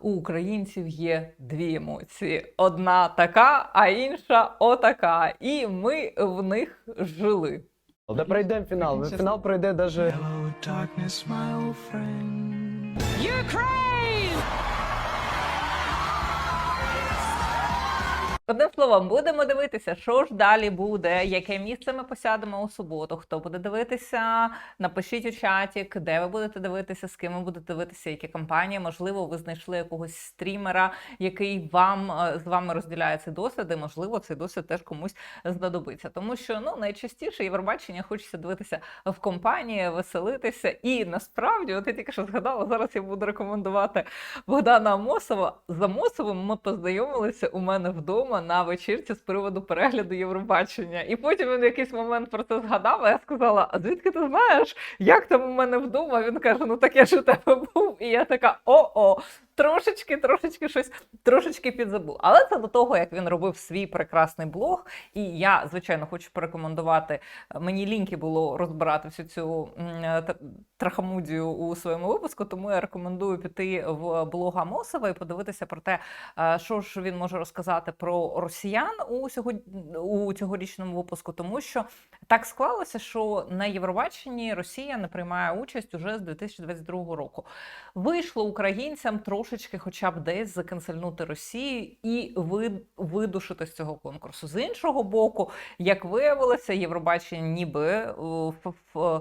у українців є дві емоції: одна така, а інша отака. І ми в них жили. Да пройдемо фінал. Фінал пройде даже. Hello, Одним словом, будемо дивитися, що ж далі буде, яке місце ми посядемо у суботу. Хто буде дивитися? Напишіть у чаті, де ви будете дивитися, з ким ви будете дивитися, які компанії. Можливо, ви знайшли якогось стрімера, який вам е, з вами розділяє цей досвід, і можливо, цей досвід теж комусь знадобиться. Тому що ну найчастіше Євробачення хочеться дивитися в компанії, веселитися. І насправді, от я тільки що згадала, зараз я буду рекомендувати Богдана Амосова. З Амосовим ми познайомилися у мене вдома на вечірці з приводу перегляду Євробачення. І потім він в якийсь момент про це згадав. А я сказала: А звідки ти знаєш, як там у мене вдома? Він каже: Ну так я ж у тебе був. І я така: о-о, трошечки, трошечки щось трошечки підзабув. Але це до того, як він робив свій прекрасний блог. І я, звичайно, хочу порекомендувати. Мені ліньки було розбирати всю цю трахамудію у своєму випуску, тому я рекомендую піти в блог Амосова і подивитися про те, е, що ж він може розказати про росіян у сьогодні у цьогорічному випуску, тому що так склалося, що на Євробаченні Росія не приймає участь уже з 2022 року. Вийшло українцям трошечки, хоча б десь заканцельнути Росію і видушити з цього конкурсу. З іншого боку, як виявилося, Євробачення ніби е, ф- не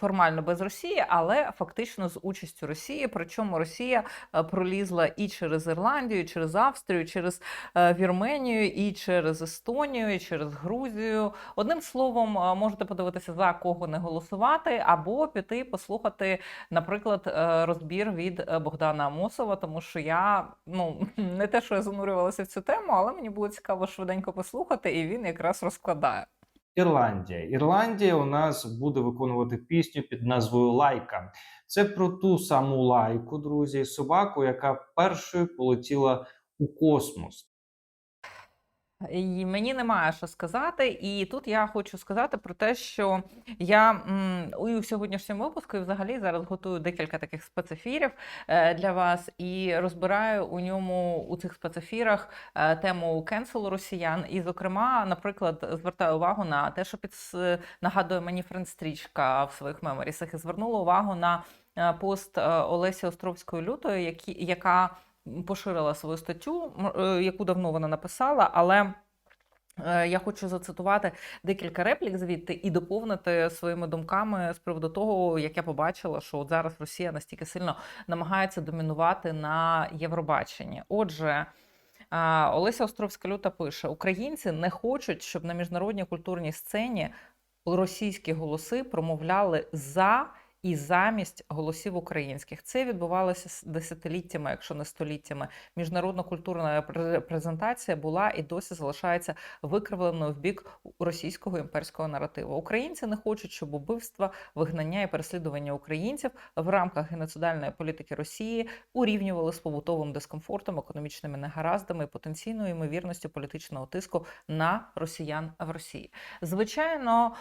формально без Росії, але фактично з участю Росії. Причому Росія е, пролізла і через Ірландію, і через Австрію, і через е, Вірменію, і через Естонію, і через Грузію. Одним словом, е, можете подивитися за кого не голосувати, або піти послухати, наприклад, розбір від Богдана Амосова, тому що я ну не те, що я занурювалася в цю тему, але мені було цікаво швиденько послухати, і він якраз розкладає. Ірландія. Ірландія у нас буде виконувати пісню під назвою Лайка. Це про ту саму лайку, друзі, собаку, яка першою полетіла у космос. І мені немає що сказати, і тут я хочу сказати про те, що я у сьогоднішньому випуску і взагалі зараз готую декілька таких спецефірів е, для вас. І розбираю у ньому у цих спецефірах е, тему кенселу росіян. І, зокрема, наприклад, звертаю увагу на те, що під нагадує мені Френд Стрічка в своїх меморісах, і звернула увагу на е, пост Олесі Островської лютої, яка поширила свою статтю, е, яку давно вона написала, але. е, Я хочу зацитувати декілька реплік звідти і доповнити своїми думками з приводу того, як я побачила, що от зараз Росія настільки сильно намагається домінувати на Євробаченні. Отже, Олеся Островська люта пише: Українці не хочуть, щоб на міжнародній культурній сцені російські голоси промовляли за і замість голосів українських. Це відбувалося десятиліттями, якщо не століттями. Міжнародна культурна репрезентація була і досі залишається викривленою в бік російського імперського наративу. Українці не хочуть, щоб убивства, вигнання і переслідування українців в рамках геноцидальної політики Росії урівнювали з побутовим дискомфортом, економічними негараздами і потенційною ймовірністю політичного тиску на росіян в Росії. Звичайно,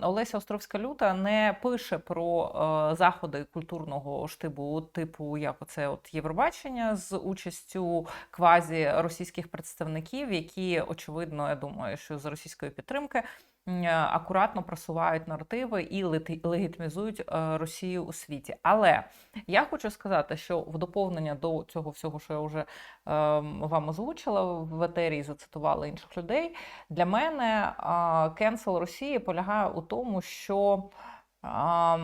Олеся Островська люта не пише про е, заходи культурного штибу, типу як оце от Євробачення з участю квазі російських представників, які очевидно, я думаю, що з російської підтримки. Акуратно просувають наративи і легітимізують е, Росію у світі. Але я хочу сказати, що в доповнення до цього всього, що я вже е, вам озвучила в етері і зацитувала інших людей, для мене кенсел Росії полягає у тому, що а,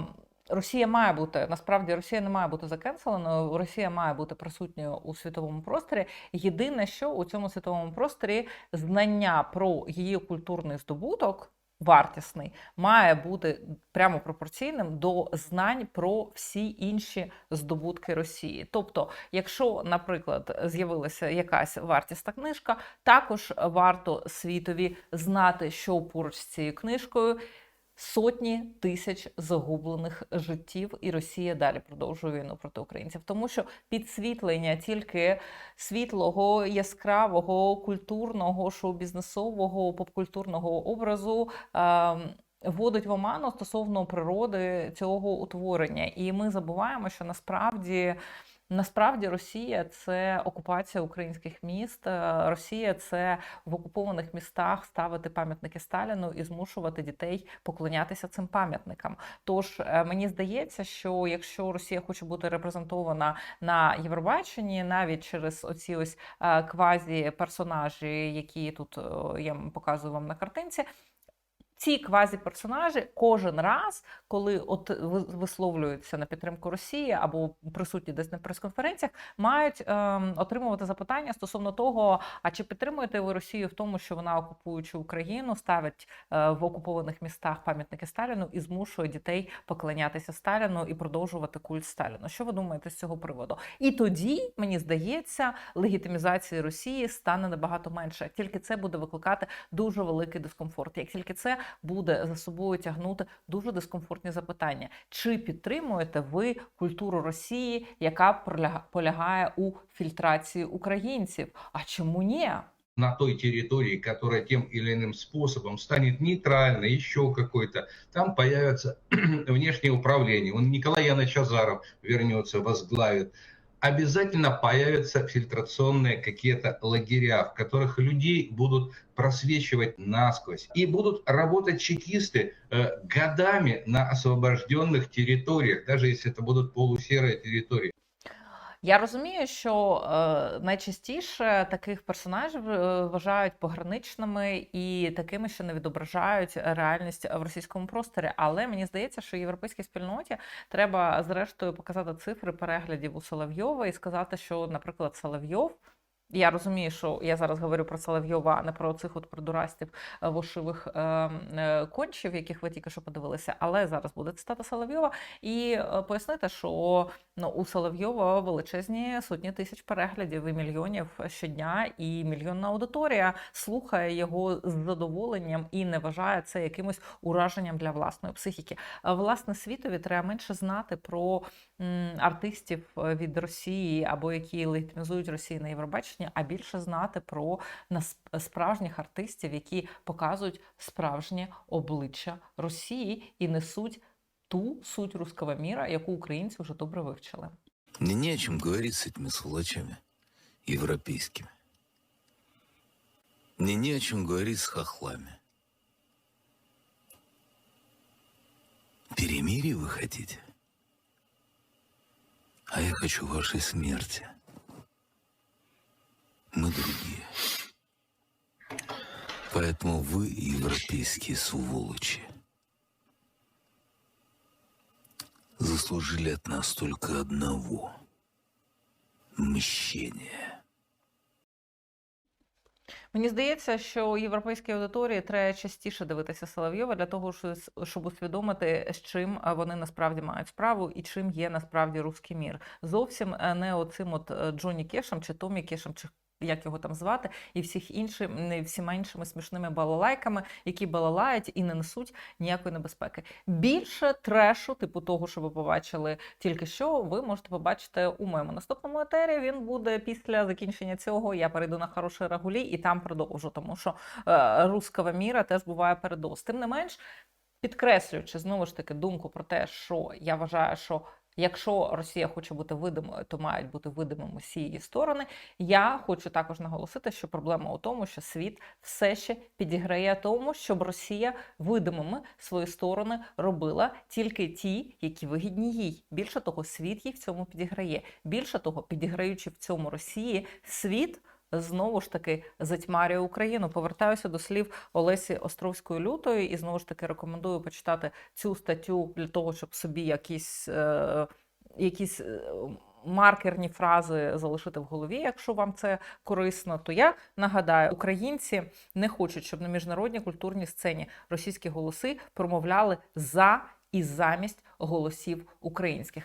Росія має бути насправді Росія не має бути закенселеною. Росія має бути присутньою у світовому просторі. Єдине, що у цьому світовому просторі знання про її культурний здобуток. Вартісний має бути прямо пропорційним до знань про всі інші здобутки Росії. Тобто, якщо, наприклад, з'явилася якась вартісна книжка, також варто світові знати, що поруч з цією книжкою сотні тисяч загублених життів, і Росія далі продовжує війну проти українців, тому що підсвітлення тільки світлого, яскравого, культурного, шоу-бізнесового, попкультурного образу. ем, Вводить в оману стосовно природи цього утворення, і ми забуваємо, що насправді Насправді Росія це окупація українських міст. Е, Росія це в окупованих містах ставити пам'ятники Сталіну і змушувати дітей поклонятися цим пам'ятникам. Тож е, мені здається, що якщо Росія хоче бути репрезентована на Євробаченні, навіть через оці ось е, квазі персонажі, які тут я показую вам на картинці. Ці квазі-персонажі кожен раз, коли от висловлюються на підтримку Росії або присутні десь на прес-конференціях, мають ем, отримувати запитання стосовно того, а чи підтримуєте ви Росію в тому, що вона окупуючи Україну, ставить е, в окупованих містах пам'ятники Сталіну і змушує дітей поклонятися Сталіну і продовжувати культ Сталіну. Що ви думаєте з цього приводу? І тоді мені здається, легітимізації Росії стане набагато менше. Як тільки це буде викликати дуже великий дискомфорт, як тільки це буде за собою тягнути дуже дискомфортні запитання, чи підтримуєте ви культуру Росії, яка полягає у фільтрації українців? А чому ні? на той территории, которая тем или иным способом станет нейтральной, еще какой-то, там появится внешнее управление. Он Николай Янович Азаров вернется, возглавит. Обязательно появятся фильтрационные какие-то лагеря, в которых людей будут просвечивать насквозь. И будут работать чекисты э, годами на освобожденных территориях, даже если это будут полусерые территории. Я розумію, що е, найчастіше таких персонажів е, вважають пограничними і такими, що не відображають реальність в російському просторі. Але мені здається, що європейській спільноті треба зрештою показати цифри переглядів у Соловйова і сказати, що, наприклад, Соловйов. Я розумію, що я зараз говорю про Соловйова, а не про цих от придурастів е, вошивих е, е, кончів, яких ви тільки що подивилися. Але зараз буде цитата Соловйова, і е, пояснити, що ну, у Соловйова величезні сотні тисяч переглядів і мільйонів щодня, і мільйонна аудиторія слухає його з задоволенням і не вважає це якимось ураженням для власної психіки. Е, Власне, світові треба менше знати про артистів е, від Росії або які легітимізують Росію на Євробаченні, а більше знати про справжніх артистів, які показують справжнє обличчя Росії і несуть ту суть руского міра, яку українці вже добре вивчили. Мне не о чем говорить с этими сволочами европейскими. Мне не о чем говорить с хохлами. Перемирие вы хотите? А я хочу вашей смерти. Мы другие. Поэтому вы, европейские сволочи, заслужили от нас только одного – мщения. Мені здається, що європейській аудиторії треба частіше дивитися Соловйова для того, щоб усвідомити, з чим е, вони насправді мають справу і чим є насправді русський мір. Зовсім е, не оцим от е, Джоні Кешем чи Томі Кешем, чи як його там звати, і всіх іншим, всіма іншими смішними балалайками, які балалають і не несуть ніякої небезпеки. Більше трешу, типу того, що ви побачили тільки що, ви можете побачити у моєму наступному етері. Він буде після закінчення цього. Я перейду на хороший рагулі і там продовжу, тому що е, руского міра теж буває передос. Тим не менш, підкреслюючи знову ж таки думку про те, що я вважаю, що якщо Росія хоче бути видимою, то мають бути видимими всі її сторони. Я хочу також наголосити, що проблема у тому, що світ все ще підіграє тому, щоб Росія видимими свої сторони робила тільки ті, які вигідні їй. Більше того, світ їй в цьому підіграє. Більше того, підіграючи в цьому Росії, світ. Знову ж таки затьмарює Україну. Повертаюся до слів Олесі Островської лютої, і знову ж таки рекомендую почитати цю статтю для того, щоб собі якісь, е, якісь е, маркерні фрази залишити в голові, якщо вам це корисно. То я нагадаю, українці не хочуть, щоб на міжнародній культурній сцені російські голоси промовляли за і замість голосів українських.